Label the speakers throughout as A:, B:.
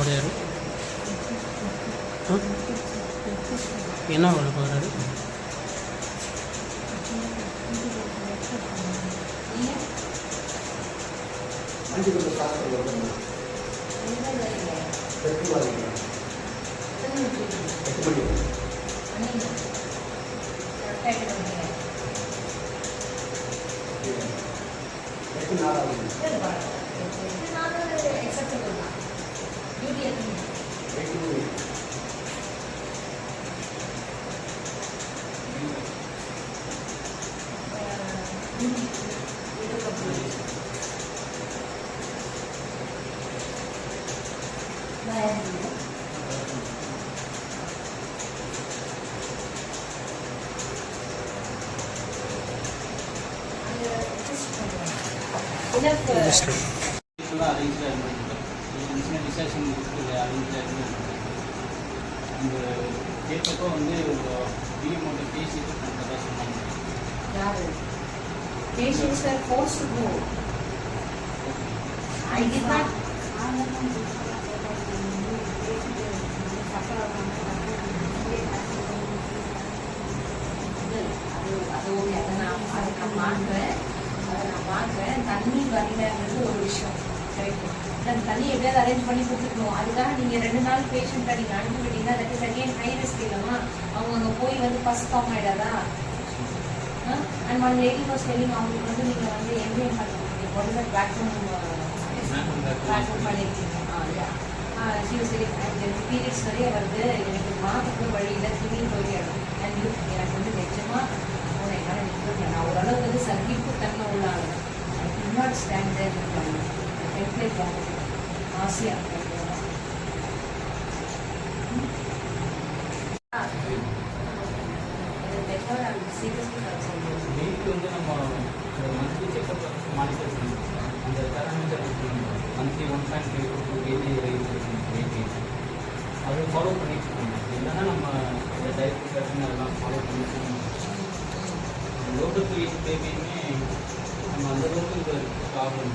A: அவர் யார் என்ன வேலை பார்க்குறாரு
B: அஞ்சு
C: அந்த கேட்டப்போ வந்து பிஎம்மோட பேசிட்டு பண்ணுறதா சொன்னாங்க
D: Patients were forced to go. I did not. அது அது ஓகே அதை நான் அதை நான் அதை நான் பார்க்குறேன் தண்ணி வரலன்றது ஒரு விஷயம் கரெக்ட் அந்த தண்ணி எப்படியாவது அரேஞ்ச் பண்ணி கொடுத்துக்கணும் அதுக்காக நீங்கள் ரெண்டு நாள் பேஷண்ட்டை நீங்கள் அனுப்பி விட்டீங்கன்னா that is again high risk இல்லைமா அவங்க அங்கே போய் வந்து ஃபஸ்ட் ஃபார்ம் ஆகிடாதா ஆ and one lady was telling அவங்களுக்கு வந்து நீங்கள் வந்து MA one is backroom backroom பண்ணியிருக்கீங்க சரி எனக்கு பீரியட்ஸ் நிறைய வருது எனக்கு மாதத்துக்கு வழியில் துணி போயிடும் அண்ட் எனக்கு வந்து நிஜமாக என்னால் நிற்க நான் ஓரளவு வந்து சகிப்பு தன்மை உள்ள ஆள். ஐ நாட் ஸ்டாண்ட் தேர் ஆசையாக நான்
C: டெய்லி வந்து நம்ம மந்த்லி செக்அப் மானிட்டர் பண்ணணும். அந்த parameter monthly one point five to KG weight அதை ஃபாலோ பண்ணிட்டு இருக்கணும். இல்லைன்னா நம்ம இந்த டயட் பேட்டர்ன் அதெல்லாம் ஃபாலோ பண்ணிட்டு லோக்கல் பீரியட் பேபியுமே நம்ம அந்த அளவுக்கு இந்த ப்ராப்ளம்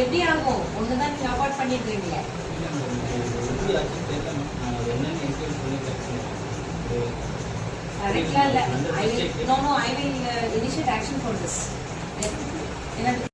D: எப்படி ஆகும்? ஒன்று தான் நீங்கள் அவாய்ட் பண்ணிடுறீங்களே
C: இல்லை மேடம் எப்படி ஆச்சு தெரியல நான் அது என்னன்னு என்கொயரி பண்ணி கற்றுக்கிறேன்
D: கரெக்டாக இல்லை I will no no I will initiate action for this எனக்கு